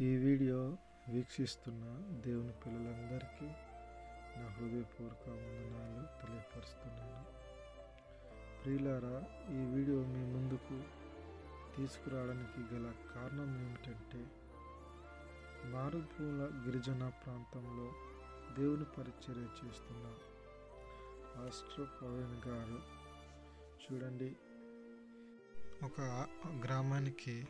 ఈ వీడియో వీక్షిస్తున్న దేవుని పిల్లలందరికీ నా హృదయపూర్వక వందనాలు తెలియపరుస్తున్నాను. ప్రియులారా ఈ వీడియో మీ ముందుకు తీసుకురావడానికి గల కారణం ఏమిటంటే మారుపూల గిరిజన ప్రాంతంలో దేవుని పరిచర్య చేస్తున్న ఆస్ట్రో పవన్ గారు చూడండి. ఒక గ్రామానికి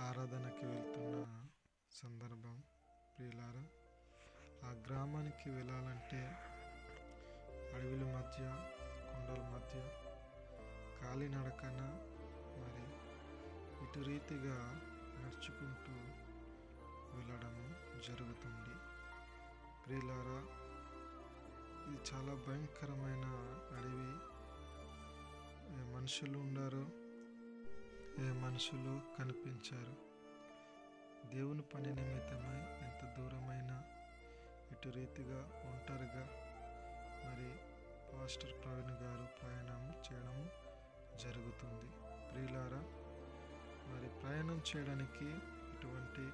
ఆరాధనకి వెళ్తున్న సందర్భం ప్రియులారా ఆ గ్రామానికి వెళ్ళాలంటే అడవుల మధ్య కొండల మధ్య కాలినడకన మరి ఇటు రీతిగా నడుచుకుంటూ వెళ్ళడము జరుగుతుంది. ప్రియులారా ఇది చాలా భయంకరమైన అడవి. మనుషులు ఉండరు మనుషులు కనిపించారు? దేవుని పని నిమిత్తమై ఎంత దూరమైన ఇటు రీతిగా ఒంటరిగా మరి పాస్టర్ ప్రవీణ్ గారు ప్రయాణం చేయడం జరుగుతుంది. ప్రియులారా మరి ప్రయాణం చేయడానికి ఎటువంటి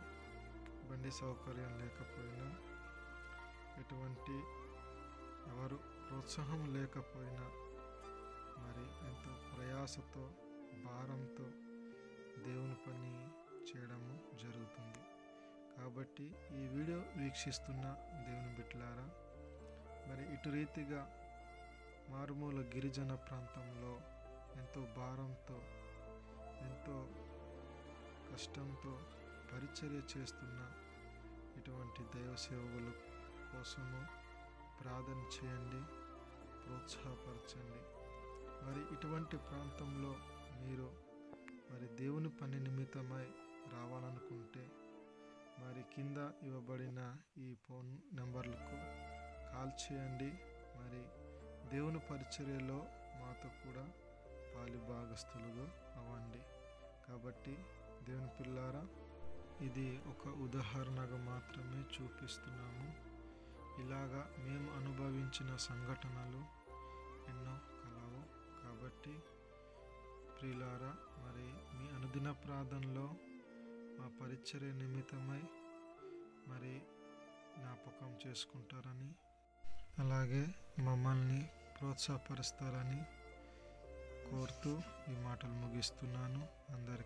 బండి సౌకర్యం లేకపోయినా ఎటువంటి ఎవరు ప్రోత్సాహం లేకపోయినా మరి ఎంతో ప్రయాసతో భారంతో దేవుని పని చేయడము జరుగుతుంది. కాబట్టి ఈ వీడియో వీక్షిస్తున్న దేవుని బిట్లారా మరి ఇటు రీతిగా మారుమూల గిరిజన ప్రాంతంలో ఎంతో భారంతో ఎంతో కష్టంతో పరిచర్య చేస్తున్న ఇటువంటి దైవ సేవకుల కోసము ప్రార్థన చేయండి ప్రోత్సాహపరచండి. మరి ఇటువంటి ప్రాంత దేవుని పని నిమిత్తమై రావాలనుకుంటే మరి కింద ఇవ్వబడిన ఈ ఫోన్ నెంబర్లకు కాల్ చేయండి. మరి దేవుని పరిచర్యలో మాతో కూడా పాలి భాగస్థులుగా అవ్వండి. కాబట్టి దేవుని పిల్లారా ఇది ఒక ఉదాహరణగా మాత్రమే చూపిస్తున్నాము. ఇలాగా మేము అనుభవించిన సంఘటనలు ఎన్నో కలవు. కాబట్టి ప్రిలారా అనుదిన ప్రార్థనలో మా పరిచర్య నిమిత్తమై మరి జ్ఞాపకం చేసుకుంటారని అలాగే మమ్మల్ని ప్రోత్సాహపరుస్తారని కోరుతూ ఈ మాటలు ముగిస్తున్నాను. అందరికీ